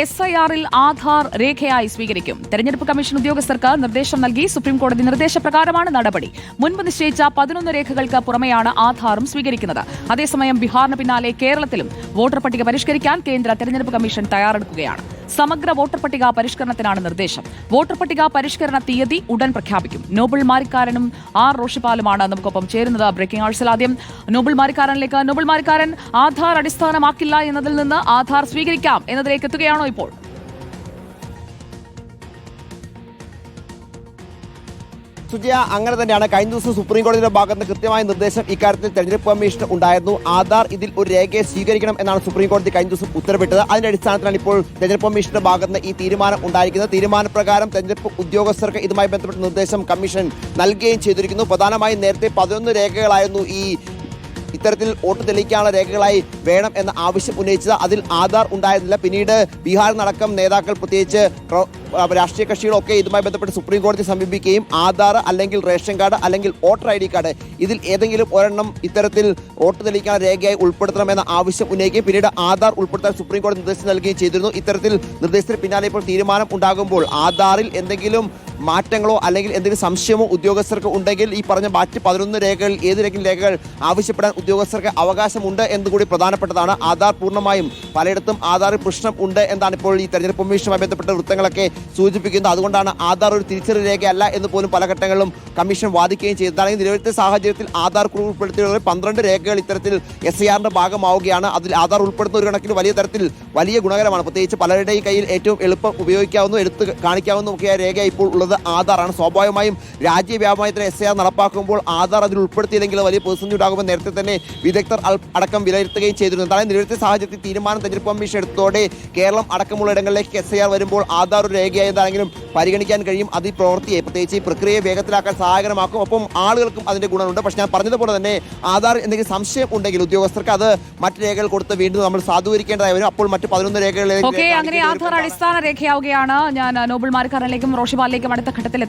S I ആറിൽ ആധാർ രേഖയായി സ്വീകരിക്കും. തെരഞ്ഞെടുപ്പ് കമ്മീഷൻ ഉദ്യോഗസ്ഥർക്ക് നിർദ്ദേശം നൽകി സുപ്രീംകോടതി നിർദ്ദേശപ്രകാരമാണ് നടപടി. മുൻപ് നിശ്ചയിച്ച പതിനൊന്ന് രേഖകൾക്ക് പുറമെയാണ് ആധാറും സ്വീകരിക്കുന്നത്. അതേസമയം ബീഹാറിന് പിന്നാലെ കേരളത്തിലും വോട്ടർ പട്ടിക പരിഷ്കരിക്കാൻ കേന്ദ്ര തെരഞ്ഞെടുപ്പ് കമ്മീഷൻ തയ്യാറെടുക്കുകയാണ്. സമഗ്ര വോട്ടർ പട്ടിക പരിഷ്കരണത്തിനാണ് നിർദ്ദേശം. വോട്ടർ പട്ടിക പരിഷ്കരണ തീയതി ഉടൻ പ്രഖ്യാപിക്കും. നോബിൾ മാരിക്കാരനും ആർ റോഷിപ്പാലുമാണ് നമുക്കൊപ്പം ചേരുന്നത്. ബ്രേക്കിംഗ് ആഴ്ചയിൽ ആദ്യം നോബിൾ മാരിക്കാരനിലേക്ക്. നോബിൾ മാരിക്കാരൻ ആധാർ അടിസ്ഥാനമാക്കില്ല എന്നതിൽ നിന്ന് ആധാർ സ്വീകരിക്കാം എന്നതിലേക്ക് എത്തുകയാണോ ഇപ്പോൾ? സുജയ അങ്ങനെ തന്നെയാണ് കഴിഞ്ഞ ദിവസം സുപ്രീം കോടതിയുടെ ഭാഗത്ത് കൃത്യമായ നിർദ്ദേശം ഇക്കാര്യത്തിൽ തെരഞ്ഞെടുപ്പ് കമ്മീഷൻ ഉണ്ടായിരുന്നു. ആധാർ ഇതിൽ ഒരു രേഖയെ സ്വീകരിക്കണം എന്നാണ് സുപ്രീം കോടതി കഴിഞ്ഞ ദിവസം ഉത്തരവിട്ടത്. അതിന്റെ അടിസ്ഥാനത്തിലാണ് ഇപ്പോൾ തെരഞ്ഞെടുപ്പ് കമ്മീഷന്റെ ഭാഗത്ത് ഈ തീരുമാനം ഉണ്ടായിരിക്കുന്നത്. തീരുമാനപ്രകാരം തെരഞ്ഞെടുപ്പ് ഉദ്യോഗസ്ഥർക്ക് ഇതുമായി ബന്ധപ്പെട്ട നിർദ്ദേശം കമ്മീഷൻ നൽകുകയും ചെയ്തിരിക്കുന്നു. പ്രധാനമായും നേരത്തെ പതിനൊന്ന് രേഖകളായിരുന്നു ഈ ഇത്തരത്തിൽ വോട്ട് തെളിയിക്കാനുള്ള രേഖകളായി വേണം എന്ന ആവശ്യം ഉന്നയിച്ചത് അതിൽ ആധാർ ഉണ്ടായിരുന്നില്ല. പിന്നീട് ബീഹാറിനടക്കം നേതാക്കൾ പ്രത്യേകിച്ച് രാഷ്ട്രീയ കക്ഷികളൊക്കെ ഇതുമായി ബന്ധപ്പെട്ട് സുപ്രീം കോടതി സമീപിക്കുകയും ആധാർ അല്ലെങ്കിൽ റേഷൻ കാർഡ് അല്ലെങ്കിൽ വോട്ടർ ഐ ഡി കാർഡ് ഇതിൽ ഏതെങ്കിലും ഒരെണ്ണം ഇത്തരത്തിൽ വോട്ട് തെളിയിക്കാൻ രേഖയായി ഉൾപ്പെടുത്തണമെന്ന ആവശ്യം ഉന്നയിക്കുകയും പിന്നീട് ആധാർ ഉൾപ്പെടുത്താൻ സുപ്രീം കോടതി നിർദ്ദേശം നൽകുകയും ചെയ്തിരുന്നു. ഇത്തരത്തിൽ നിർദ്ദേശത്തിന് പിന്നാലെ ഇപ്പോൾ തീരുമാനം ഉണ്ടാകുമ്പോൾ ആധാറിൽ എന്തെങ്കിലും മാറ്റങ്ങളോ അല്ലെങ്കിൽ എന്തെങ്കിലും സംശയമോ ഉദ്യോഗസ്ഥർക്ക് ഉണ്ടെങ്കിൽ ഈ പറഞ്ഞ മറ്റ് പതിനൊന്ന് രേഖകൾ ഏതിലെങ്കിലും രേഖകൾ ആവശ്യപ്പെടാൻ ഉദ്യോഗസ്ഥർക്ക് അവകാശമുണ്ട് എന്നുകൂടി പ്രധാനപ്പെട്ടതാണ്. ആധാർ പൂർണമായും പലയിടത്തും ആധാറിൽ പ്രശ്നം ഉണ്ട് എന്നാണ് ഇപ്പോൾ ഈ തെരഞ്ഞെടുപ്പ് കമ്മീഷനുമായി ബന്ധപ്പെട്ട വൃത്തങ്ങളൊക്കെ സൂചിപ്പിക്കുന്നത്. അതുകൊണ്ടാണ് ആധാർ ഒരു തിരിച്ചറിയൽ രേഖയല്ല എന്ന് പോലും പല ഘട്ടങ്ങളിലും കമ്മീഷൻ വാദിക്കുകയും ചെയ്തതാണ് നിലവിലത്തെ സാഹചര്യത്തിൽ ആധാർ കുറിപ്പ് ഉൾപ്പെടുത്തിയ പന്ത്രണ്ട് രേഖകൾ ഇത്തരത്തിൽ എസ് ഐ ആറിന്റെ ഭാഗമാവുകയാണ്. അതിൽ ആധാർ ഉൾപ്പെടുന്ന ഒരു കണക്കിന് വലിയ തരത്തിൽ വലിയ ഗുണകരമാണ്. പ്രത്യേകിച്ച് പലരുടെയും കയ്യിൽ ഏറ്റവും എളുപ്പം ഉപയോഗിക്കാവുന്ന എടുത്ത് കാണിക്കാവുന്ന രേഖ ഇപ്പോൾ ഉള്ളത്. ആധാറാണ്. സ്വാഭാവികമായും രാജ്യവ്യാപകമായി തന്നെ എസ് ഐ ആർ നടപ്പാക്കുമ്പോൾ ആധാർ അതിൽ ഉൾപ്പെടുത്തിയില്ലെങ്കിൽ വലിയ പ്രതിസന്ധി ഉണ്ടാകുമെന്ന് നേരത്തെ തന്നെ വിദഗ്ധർ അടക്കം വിലയിരുത്തുകയും ചെയ്തിരുന്നു. എന്താണ് നിലവിലത്തെ സാഹചര്യത്തിൽ തീരുമാനം തെരഞ്ഞെടുപ്പ് കമ്മീഷൻ എടുത്തതോടെ കേരളം അടക്കമുള്ള ഇടങ്ങളിലേക്ക് എസ് വരുമ്പോൾ ആധാർ ഒരു രേഖയായതാണെങ്കിലും പരിഗണിക്കാൻ കഴിയും. അത് ഈ പ്രവൃത്തിയെ പ്രത്യേകിച്ച് ഈ പ്രക്രിയയെ വേഗത്തിലാക്കാൻ സഹായകരമാക്കും. ഒപ്പം ആളുകൾക്കും അതിന്റെ ഗുണമുണ്ട് പക്ഷേ ഞാൻ പറഞ്ഞതുപോലെ തന്നെ ആധാർ എന്തെങ്കിലും സംശയം ഉണ്ടെങ്കിൽ ഉദ്യോഗസ്ഥർക്ക് അത് മറ്റ് രേഖകൾ കൊടുത്ത് വീണ്ടും നമ്മൾ സാധൂകരിക്കേണ്ടതായി വരും. അപ്പോൾ മറ്റ് പതിനൊന്ന് രേഖകളിലേക്ക് അങ്ങനെ ആധാർ അടിസ്ഥാന രേഖയാവുകയാണ്. ഞാൻ നോബിൾ മാരിക്കാരനിലേക്കും റോഷിപാലിലേക്കും അടുത്ത ഘട്ടത്തിൽ